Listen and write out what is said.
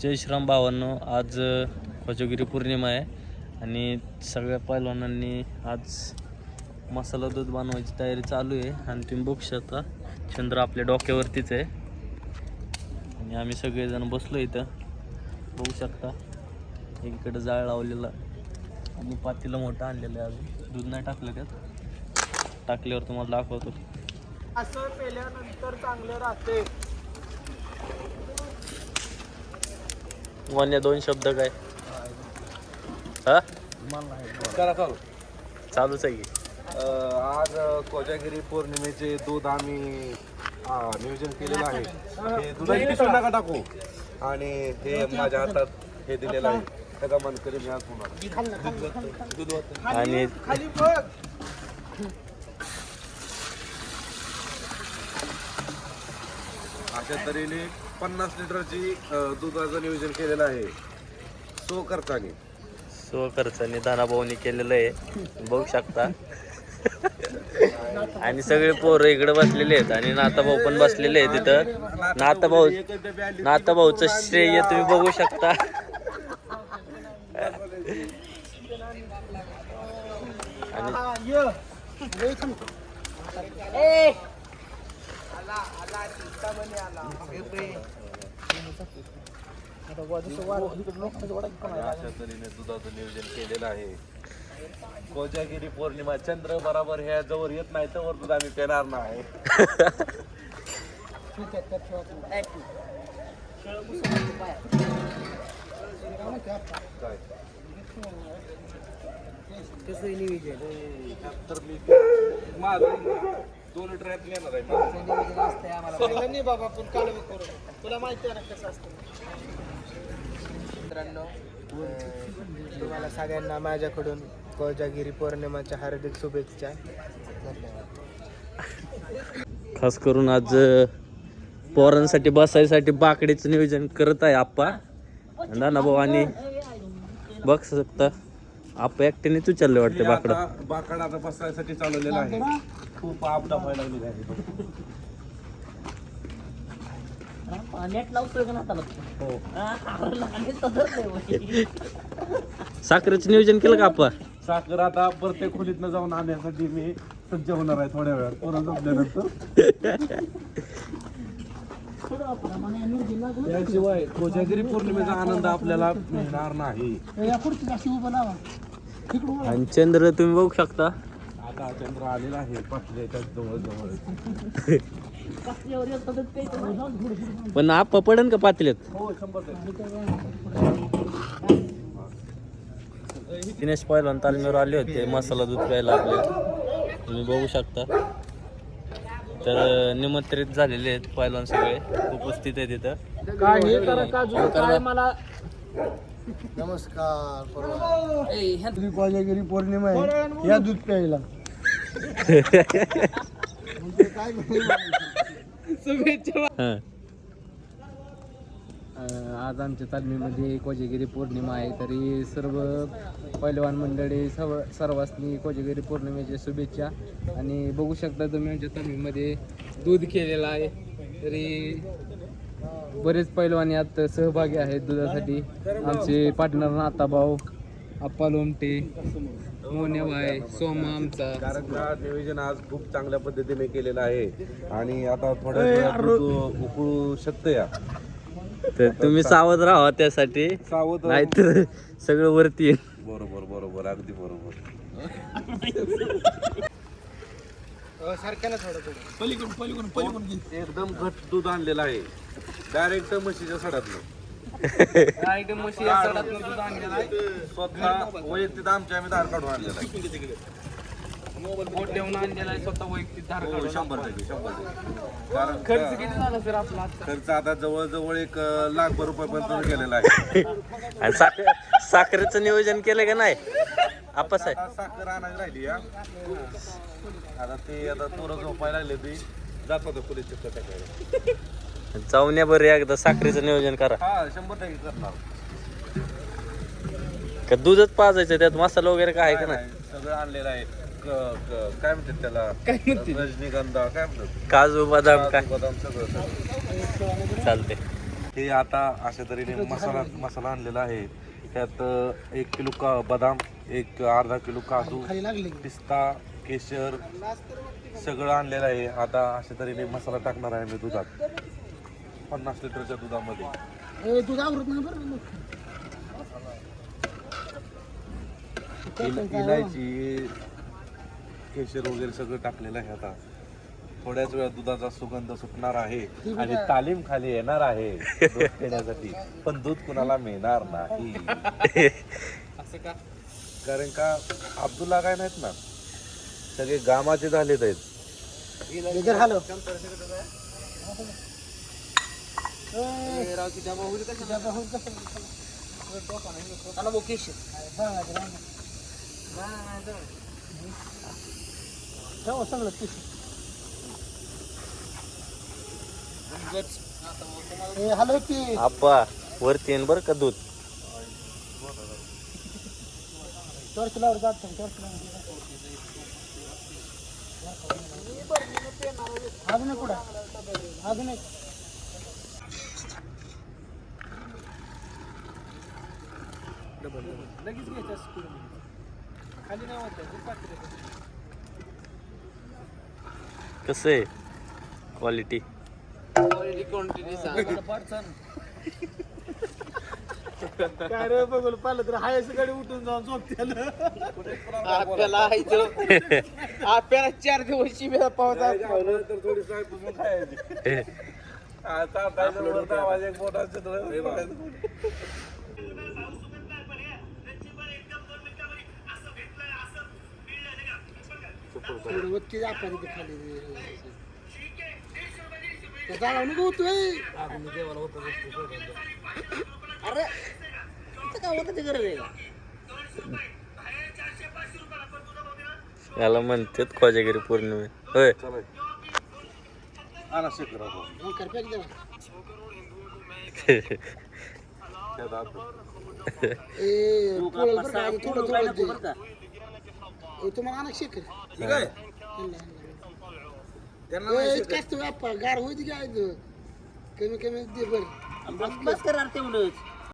जय श्रीराम भावांनो आज अ, पौर्णिमा आहे आणि सगळ्या पैलवानांनी आज मसाला दूध बनवायची तयारी चालू आहे. आणि तुम्ही बघू शकता चंद्र आपल्या डोक्यावरतीच आहे. आणि आम्ही सगळेजण बसलो इथं. बघू शकता एकीकडे जाळ लावलेला आणि पातीला मोठं आणलेलं आहे अजून. दूध नाही टाकलं त्यात. टाकल्यावर तुम्हाला दाखवतो. असं पेल्यानंतर चांगलं राहते. वन्य दोन शब्द काय? हा? करा चालू चालूच आहे की. आज अ, कोजागिरी पौर्णिमेचे दूध आम्ही नियोजन केलेलं आहे. हे दुधाची पिशवी नका टाकू. आणि हे माझ्या हातात हे दिलेलं आहे. त्याचा मनकरी मी आज होणार. आणि अशा तऱ्हेने पन्नास लिटरची अ, दुधाचं नियोजन केलेलं आहे. सो करताना स्वखर्चाने दानाभाऊनी केलेलं आहे. बघू शकता. आणि सगळे पोरं इकडे बसलेले आहेत आणि नाताभाऊ पण बसलेले आहेत तिथं नाताभाऊ नाताभाऊचं श्रेय तुम्ही बघू शकता. आणि अशा तऱ्हेने दुधाचं नियोजन केलेलं आहे कोजागिरी पौर्णिमा चंद्र बराबर ह्या जवळ येत नाही तर दूध आम्ही पेणार नाही काय? तर मी माझं दोन लिटर यात येणार आहे. बाबा पण काढू करू. तुला माहिती आहे ना कसं असतं? मित्रांनो अं, तुम्हाला सगळ्यांना माझ्याकडून कोजागिरी पौर्णिमाच्या हार्दिक शुभेच्छा. धन्यवाद. खास करून आज अ, पोरांसाठी बसायसाठी बाकडीचं नियोजन करत आहे आप्पा. नानाभाऊ आणि बघ शकता. आप्पा एकट्यानेच उचलले वाटते हे बाकडं? आता बाकड आता बसायसाठी चालवलेलं आहे. खूप आपदा व्हायला लागली आहे. नेट लावतोय का नाताला साखरेचं नियोजन केलं का आप्पा साखर आता प्रत्येक खोलीतनं जाऊन आणण्यासाठी मी सज्ज होणार आहे थोड्या वेळात. पोरं झोपल्यानंतर. त्याशिवाय कोजागिरी पौर्णिमेचा आनंद आपल्याला मिळणार नाही. आणि चंद्र तुम्ही बघू शकता. आता चंद्र आलेला आहे पाचल्याच्या जवळ जवळ पण आप्पा पडन का पातळीत हो. दिनेश पहिलवान तालमीवर आले होते मसाला दूध प्यायला आपले तुम्ही बघू शकता. तर निमंत्रित झालेले आहेत पहिलवान सगळे. उपस्थित आहे तिथं काय हे करा काजू काय मला? नमस्कार कोजागिरी पौर्णिमा आहे. या दूध प्यायला. हां. आज आमच्या तालमीमध्ये कोजागिरी पौर्णिमा आहे. तरी सर्व पैलवान मंडळी सर्व सर्वांनी कोजागिरी पौर्णिमेच्या शुभेच्छा. आणि बघू शकता तुम्ही आमच्या तालमीमध्ये दूध केलेलं आहे. तरी बरेच पैलवान यात सहभागी आहेत दुधासाठी. आमचे पार्टनर नाताभाऊ आप्पा लोमटे मोन्याभाई सोमा आमचा. कारण का नियोजन आज खूप चांगल्या पद्धतीने केलेलं आहे. आणि आता दूध उकळू शकतं या तर तुम्ही सावध राहा त्यासाठी. सावध नाहीतर सगळं वरती येईल. बरोबर बरोबर अगदी बरोबर. सारख्याला थोडं एकदम घट दूध आणलेलं आहे. डायरेक्ट म्हशीच्या सडातलं. स्वतः वैयक्तिक आमच्या आम्ही धार काढून आणलेला आहे. बोट ठेवून आणलेला आहे स्वतः वैयक्तिक धार हो, शंभर टक्के शंभर टक्के. कारण खर्च किती झाला सर आपला खर्च आता जवळजवळ एक अं, लाखभर रुपयापर्यंत गेलेला आहे. आणि साख साखरेचं नियोजन केलं का नाही? आप्पा साहेब आता साखर आणायला राहिली या आता ते आता पोरं झोपायला लागले ती जात होतं पोलीस चक्कर टाकायला. जाऊन या बरं एकदा साखरेचं नियोजन करा. हा शंभर टक्के करणार. का दूधच पाजायचं त्यात मसाला वगैरे काय आहे का नाही सगळं आणलेलं आहे. काय म्हणतात त्याला? रजनीगंधा काय म्हणतात? काजू बदाम काय बदाम सगळं सगळं. चालते हे आता अशा तऱ्हेने मसाला मसाला आणलेला आहे. त्यात अ, एक किलो का बदाम एक अर्धा किलो काजू पिस्ता केशर सगळं आणलेलं आहे. आता अशा तऱ्हेने मसाला टाकणार आहे मी दुधात. पन्नास लिटरच्या दुधामध्ये. इल- इलायची केशर वगैरे सगळं टाकलेलं आहे आता. थोड्याच वेळात दुधाचा सुगंध सुटणार आहे आणि तालीम खाली येणार आहे दूध पिण्यासाठी. पण दूध कुणाला मिळणार नाही. कारण का अब्दुल्ला काय नाहीत ना? सगळे गामाचे झालेत आहेत. हॅलो की. आप्पा वरती येईन बरं का दूध? टॉर्च लावर जात टॉर्च अजून एक कुठं? अजून एक. लगेच घ्यायचं खाली नाही होत कसं आहे? क्वालिटी क्वांटिटी काय रे बघून पाहिलं तर हायस गाडी उठून जाऊन आपल्याला आपल्याला चार दिवस शिबिरा पावसा तर थोडी खायची. आता मोठा चित्र वरती आपण इथे खाली जागा नको होतोय. अरे इथं काय होतं गरज आहे का? याला म्हणतात खोजागिरी पौर्णिमे. होय. शेकर देवा. ए थोडं थोडं. ए, तुम्हाला आणा शेकर ठीक आहे ए, इतकाच तो व्यापार गार होती काय तो कमी कमी दे बरं बस बस करा तेवढंच